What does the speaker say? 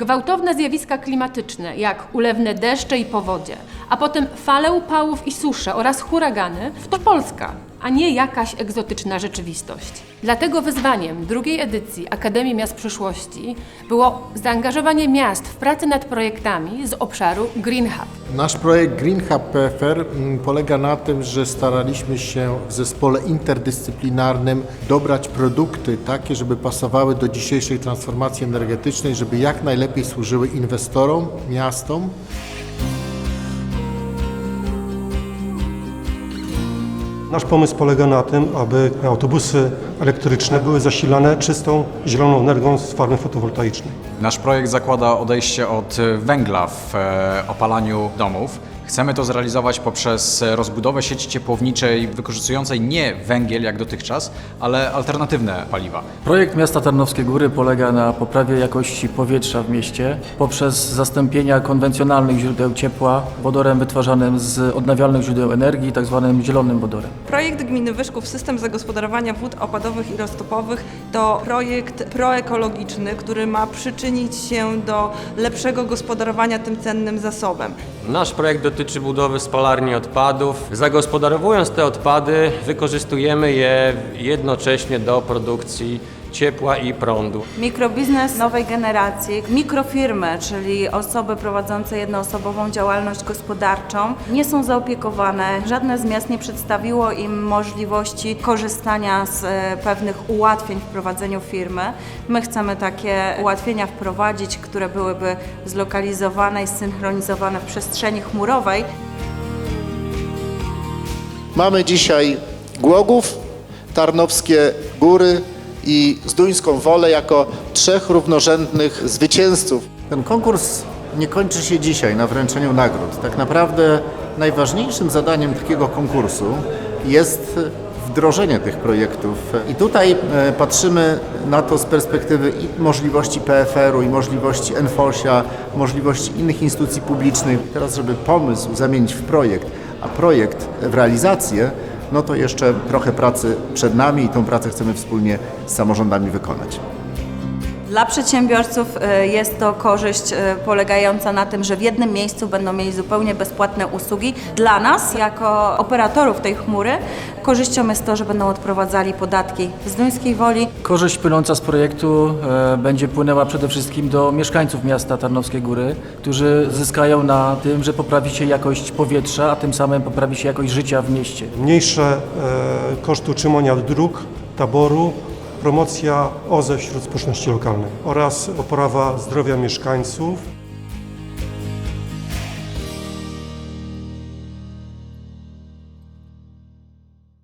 Gwałtowne zjawiska klimatyczne, jak ulewne deszcze i powodzie, a potem fale upałów i susze oraz huragany, to Polska, a nie jakaś egzotyczna rzeczywistość. Dlatego wyzwaniem drugiej edycji Akademii Miast Przyszłości było zaangażowanie miast w pracę nad projektami z obszaru Green Hub. Nasz projekt Green Hub PFR mm, polega na tym, że staraliśmy się w zespole interdyscyplinarnym dobrać produkty takie, żeby pasowały do dzisiejszej transformacji energetycznej, żeby jak najlepiej służyły inwestorom, miastom. Nasz pomysł polega na tym, aby autobusy elektryczne były zasilane czystą, zieloną energią z farmy fotowoltaicznej. Nasz projekt zakłada odejście od węgla w e, opalaniu domów. Chcemy to zrealizować poprzez rozbudowę sieci ciepłowniczej wykorzystującej nie węgiel jak dotychczas, ale alternatywne paliwa. Projekt Miasta Tarnowskie Góry polega na poprawie jakości powietrza w mieście poprzez zastąpienia konwencjonalnych źródeł ciepła wodorem wytwarzanym z odnawialnych źródeł energii, tak zwanym zielonym wodorem. Projekt Gminy Wyszków System Zagospodarowania Wód Opadowych i Roztopowych to projekt proekologiczny, który ma przyczynić się do lepszego gospodarowania tym cennym zasobem. Nasz projekt dotyczy budowy spalarni odpadów. Zagospodarowując te odpady, wykorzystujemy je jednocześnie do produkcji ciepła i prądu. Mikrobiznes nowej generacji, mikrofirmy, czyli osoby prowadzące jednoosobową działalność gospodarczą, nie są zaopiekowane. Żadne z miast nie przedstawiło im możliwości korzystania z e, pewnych ułatwień w prowadzeniu firmy. My chcemy takie ułatwienia wprowadzić, które byłyby zlokalizowane i zsynchronizowane w przestrzeni chmurowej. Mamy dzisiaj Głogów, Tarnowskie Góry i Zduńską Wolę jako trzech równorzędnych zwycięzców. Ten konkurs nie kończy się dzisiaj na wręczeniu nagród. Tak naprawdę najważniejszym zadaniem takiego konkursu jest wdrożenie tych projektów. I tutaj e, patrzymy na to z perspektywy i możliwości PFR-u, i możliwości NFOŚ-a, możliwości innych instytucji publicznych. Teraz, żeby pomysł zamienić w projekt, a projekt w realizację, no to jeszcze trochę pracy przed nami i tą pracę chcemy wspólnie z samorządami wykonać. Dla przedsiębiorców e, jest to korzyść e, polegająca na tym, że w jednym miejscu będą mieli zupełnie bezpłatne usługi. Dla nas, jako operatorów tej chmury, korzyścią jest to, że będą odprowadzali podatki z Duńskiej Woli. Korzyść płynąca z projektu e, będzie płynęła przede wszystkim do mieszkańców miasta Tarnowskie Góry, którzy zyskają na tym, że poprawi się jakość powietrza, a tym samym poprawi się jakość życia w mieście. Mniejsze e, koszty utrzymania dróg, taboru, promocja OZE wśród społeczności lokalnej oraz poprawa zdrowia mieszkańców.